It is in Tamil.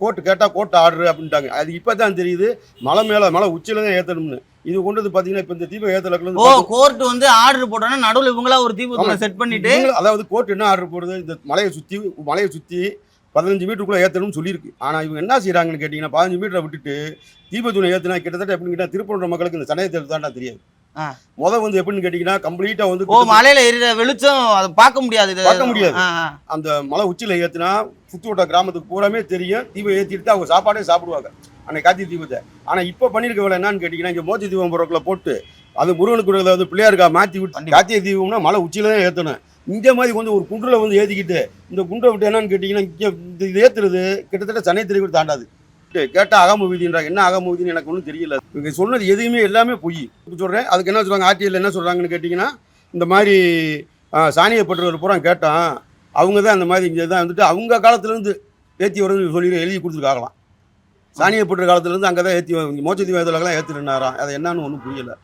கோர்ட்டு கேட்டால் கோர்ட் ஆர்டர் அப்படின்ட்டாங்க. அது இப்போ தான் தெரியுது. மலை மேலே மலை உச்சியில தான் ஏற்றணும்னு இது கொண்டு வந்து பார்த்தீங்கன்னா இப்போ இந்த தீபம் ஓ ஏற்றலக்குள்ள கோர்ட் வந்து ஆர்டர் போட்டோன்னா நடுவுல இவங்களா ஒரு தீபத்தூளை ஆமா. செட் பண்ணிட்டு? அதாவது கோர்ட் என்ன ஆர்டர் போடுது? இந்த மலையை சுற்றி மலையை சுற்றி பதினஞ்சு மீட்டருக்குள்ளே ஏற்றணும்னு சொல்லியிருக்கு. ஆனால் இவங்க என்ன செய்கிறாங்கன்னு கேட்டிங்கன்னா பதினஞ்சு மீட்டரை விட்டுட்டு தீபத்தூணை ஏற்றினா கிட்டத்தட்ட எப்படின்னு கேட்டால் திருப்பூர் மக்களுக்கு இந்த சமயத்தில் தாண்டா தெரியாது. முத வந்து எப்படின்னு கேட்டிங்கன்னா கம்ப்ளீட்டாக வந்து ஓ மலையில எரிற வெளிச்சம் அதை பார்க்க முடியாது. பார்க்க முடியாது. அந்த மலை உச்சியில் ஏற்றினா சுற்று வட்ட கிராமத்துக்கு பூராமே தெரியும். தீபம் ஏற்றிட்டு அவங்க சாப்பாடே சாப்பிடுவாங்க. அன்னைக்கு கார்த்திகை தீபத்தை. ஆனால் இப்போ பண்ணியிருக்க வேலை என்னன்னு கேட்டிங்கன்னா இங்கே மோத்தி தீபம் போடுறக்குள்ள போட்டு அது முருகனுக்கு வந்து பிள்ளையாருக்கா மாற்றி விட்டு. கார்த்திகை தீபம்னா மலை உச்சியில தான் ஏற்றணும் இந்த மாதிரி வந்து ஒரு குன்றில் வந்து ஏற்றிக்கிட்டு இந்த குன்றை விட்டு என்னன்னு கேட்டிங்கன்னா இங்கே இது ஏற்றுறது கிட்டத்தட்ட சனைத்திரை கூட தாண்டாது. கேட்டால் அகம விதின்றாங்க என்ன அகம விதின்னு எனக்கு ஒன்றும் தெரியல. இவங்க சொன்னது எதுவுமே எல்லாமே பொய். சொல்கிறேன் அதுக்கு என்ன சொல்கிறாங்க ஆர்டிஎல் என்ன சொல்கிறாங்கன்னு கேட்டிங்கன்னா இந்த மாதிரி சாணியப்பட்டவர் பூரா கேட்டான். அவங்க தான் அந்த மாதிரி இங்கே தான் வந்துட்டு அவங்க காலத்துலேருந்து ஏற்றி வரும்னு சொல்லி எழுதி கொடுத்துருக்காங்களாம் சாணியப்பட்ட காலத்துலேருந்து அங்கே தான் ஏற்றி மோச்சதி வேதலக்கெல்லாம் ஏற்றிருந்தாராம் அது என்னன்னு ஒன்றும் புரியலை.